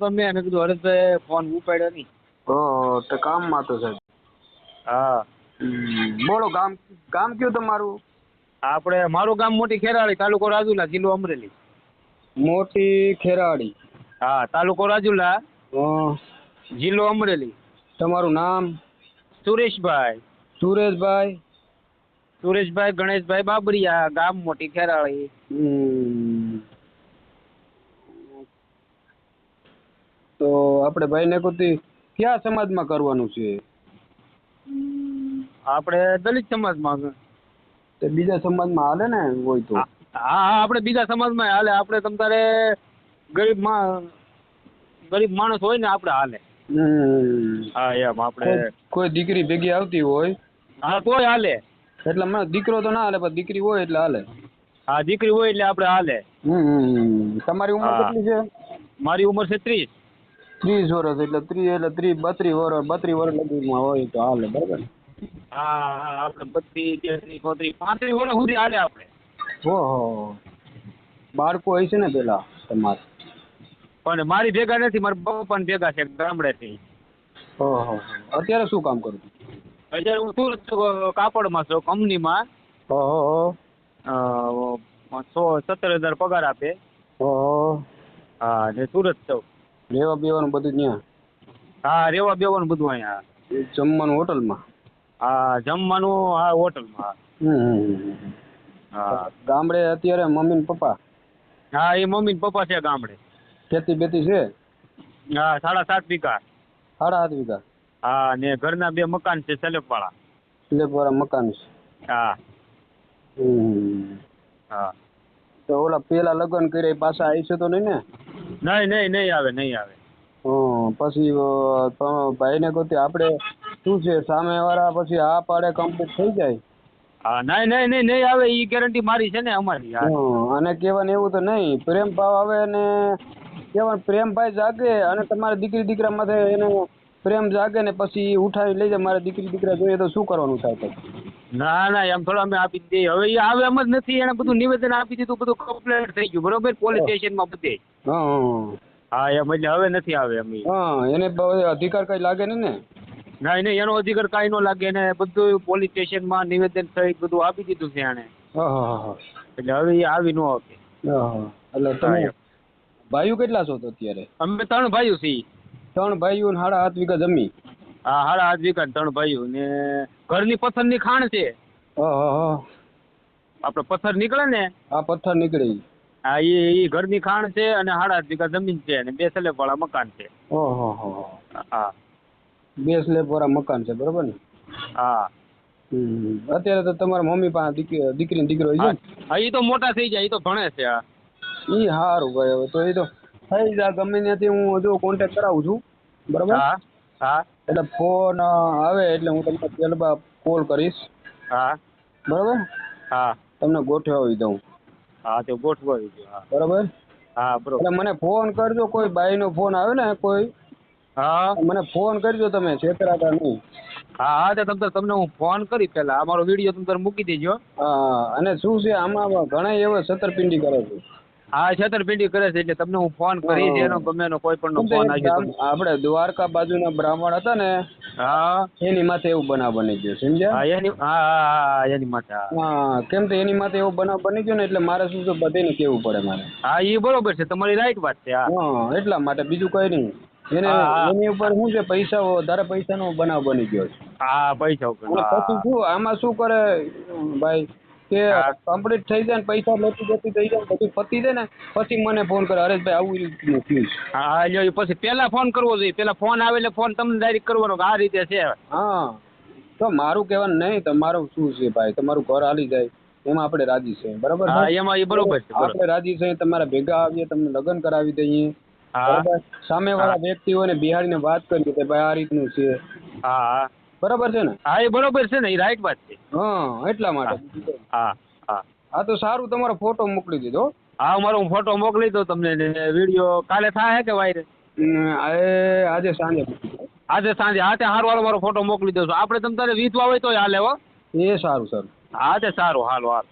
તો મેં એને કીધું હરેશભાઈ ફોન ઉપાડ્યો નહીં. ઓ તો કામમાં તો સાહેબ હા. બોલો ગામ ગામ કયું તમારું? આપણે મારું ગામ મોટી ખેરાળી તાલુકો રાજુલા જિલ્લો અમરેલી. મોટી ખેરાડી હા તાલુકો રાજુલા હં. જિલ્લો અમરેલી. તમારું નામ? સુરેશભાઈ. સુરેશભાઈ. સુરેશભાઈ ગણેશભાઈ બાબરિયા ગામ મોટી ખેરાળી. તો ભાઈ ને કુતી કયા સમાજમાં કરવાનું છે? આપણે દલિત સમાજમાં તો બીજા સમાજમાં હાલે ને હોય તો? હા હા આપણે બીજા સમાજમાં હાલે. આપણે તમ તારે ગરીબમાં ગરીબ માણસ હોય ને આપણે હાલે. હા એમ આપણે કોઈ- દીકરી ભેગી આવતી હોય? હા તોય હાલે. એટલે મને દીકરો તો ના હાલે પણ દીકરી હોય એટલે હાલે. હા દીકરી હોય એટલે આપણે હાલે. હમ. તમારી ઉંમર. કેટલી છે? મારી ઉંમર છે ત્રીસ ત્રીસ વર્ષ એટલે ત્રીસ એટલે ત્રીસ બત્રીસ વર્ષ બત્રીસ વર્ષ લગીમાં હોય તો હાલે બરાબર? હા હા આપણે બત્રીસ તેત્રીસ ચોત્રીસ પાંત્રીસ વર્ષ સુધી હાલે આપણે. ઓહો. બાળકો હોય છે ને પેલા તમારે? પણ મારી ભેગા નથી મારા પપ્પાને ભેગા છે ગામડેથી. ઓહો. અત્યારે શું કામ કરું અત્યારે હું સુરત કાપડમાં છું કંપનીમાં. ઓહો. સો સત્તર હજાર પગાર આપે. ઓહો. હા ને સુરત છું. રહેવા બેવાનું બધું ત્યાં? હા રેવા બેવાનું બધું અહીંયા. જમવાનું હોટલમાં? હા જમવાનું હા હોટલમાં. હા. ગામડે અત્યારે મમ્મી ને પપ્પા? હા એ મમ્મી ને પપ્પા છે ગામડે. ખેતી બેતી છે? હા સાડા સાત વીઘા. સાડા સાત વીઘા? હા ને ઘરના બે મકાન છે સલેપવાળા. સ્લેબ વાળા મકાન છે? હા. હમ. હા. તો ઓલા પેલા લગ્ન કર્યા પાછા આવી છે તો નહીં ને? નહીં નહીં નહીં આવે નહીં આવે. પછી ભાઈને કહું આપણે શું છે સામે વાળા પછી આ પાડે કમ્પ્લીટ થઈ જાય? હા નહીં નહીં નહીં નહીં આવે એ ગેરંટી મારી છે ને અમારી અને કહેવાનું એવું તો નહીં પ્રેમ ભાવ આવે ને કહેવાનું પ્રેમ ભાઈ જાગે અને તમારે દીકરી દીકરા માથે એનો પ્રેમ જાગે ને પછી ઉઠાવી લઈ જાય મારે દીકરી દીકરા જોઈએ તો શું કરવાનું થાય પછી? ના ના એમ થોડા અમે આપી દઈએ હવે એ આવે એમ જ નથી. એને બધું નિવેદન આપી દીધું બધું કમ્પ્લેન્ટ થઈ ગયું. બરોબર? પોલીસ સ્ટેશનમાં બધે. હા એમ એટલે હવે નથી આવે એમ ઈ. એને અધિકાર કઈ લાગે ને ને? ના એને એનો અધિકાર કાંઈ ન લાગે. ને બધું પોલીસ સ્ટેશનમાં નિવેદન થઈ બધું આપી દીધું છે એને એટલે હવે એ આવી ન આવે એટલે તમે ભાઈઓ કેટલા છો તો અત્યારે? અમે ત્રણ ભાઈઓ છીએ. ત્રણ ભાઈઓ ને સાડા આઠ વીઘા જમી હા હાડા હાથ વીઘા ને ત્રણ ભાઈઓ ને ઘરની પથ્થરની ખાણ છે. આપડે આપણે પથ્થર નીકળે ને? આ પથ્થર નીકળે હા એ એ ઘરની ખાણ છે અને હાડા વીઘા જમીન છે અને બે સ્લેબ વાળા મકાન છે. ઓહો હો હા બે સ્લેબ વાળા મકાન છે બરોબર ને? હા. અત્યારે તો તમારા મમ્મી પાસે દીકરી દીકરી ને દીકરો છે ને હા એ તો મોટા થઈ જાય એ તો ભણે છે હા. એ સારું ભાઈ હવે તો એ તો થઈ જાય ગમે ત્યાંથી હું હજુ કોન્ટેક્ટ કરાવું છું. બરોબર? હા હા. એટલે ફોન આવે એટલે હું તમને પેલા કોલ કરીશ. હા. બરાબર? હા. તમને ગોઠવાવી દઉં. હા તો ગોઠવાવી દો બરાબર? હા બરોબર. એટલે મને ફોન કરજો કોઈ બાઈ નો ફોન આવે ને કોઈ. હા. મને ફોન કરજો તમે છેતરાતા નહીં. હા હા તો તમને તમને હું ફોન કરી પેલા અમારો વીડિયો તમે મૂકી દેજો. હા અને શું છે આમાં ઘણા એવા છતરપિંડી કરે છે. હા છેતરપિંડી કરે છે એટલે તમને હું ફોન કરીશ એનો ગમે એનો કોઈ પણ નો ફોન બ્રાહ્મ- આપણે દ્વારકા બાજુના બ્રાહ્મણ હતા ને હા. એની માથે એવું બનાવ બની ગયો સમજ્યા? હા એની હા હા એની માથે હા. કેમ તો એની માથે એવો બનાવ બની ગયો ને એટલે મારે શું છે બધાને કેવું પડે મારે? હા એ બરોબર છે તમારી રાઈટ વાત છે હા. એટલા માટે બીજું કઈ નહીં. એને. એની ઉપર શું છે પૈસા વધારે પૈસાનો બનાવ બની ગયો છે. હા પૈસા ઉપર પછી શું આમાં શું કરે ભાઈ? કે. કમ્પ્લીટ થઈ જાય ને પૈસા લેતી જતી થઈ જાય બધું પતી જાય ને પછી મને ફોન કરે હરેશભાઈ આવું રીતનું થયું હા લ્યો પછી પેલા ફોન કરવો જોઈએ. પેલા ફોન આવે એટલે ફોન તમને ડાયરેક્ટ કરવાનો આ રીતે છે હા. તો મારું કહેવાનું નહીં તમારું શું છે ભાઈ? તમારું ઘર હાલી જાય. એમાં આપણે રાજી છે બરાબર હા એમાં એ બરોબર છે આપણે રાજી છે તમારા ભેગા આવીએ તમને લગ્ન કરાવી દઈએ. સામે વાળા વ્યક્તિઓને બિહારીને વાત કરીએ કે ભાઈ આ રીતનું છે. હા. બરાબર છે ને? હા એ બરોબર છે ને એ રાઈટ વાત છે. હા એટલા માટે. હા હા હા. તો સારું તમારો ફોટો મોકલી દીધો હા મારો હું ફોટો મોકલી દઉં તમને વીડિયો કાલે થાય કે વાયરલ આજે સાંજે આજે સાંજે હા તે હાર વાળો મારો ફોટો મોકલી દઉં છું. આપણે તમ તારે વીતવા હોય તો હાલે હો. એ સારું સારું. હા તે સારું હાલો હાલો.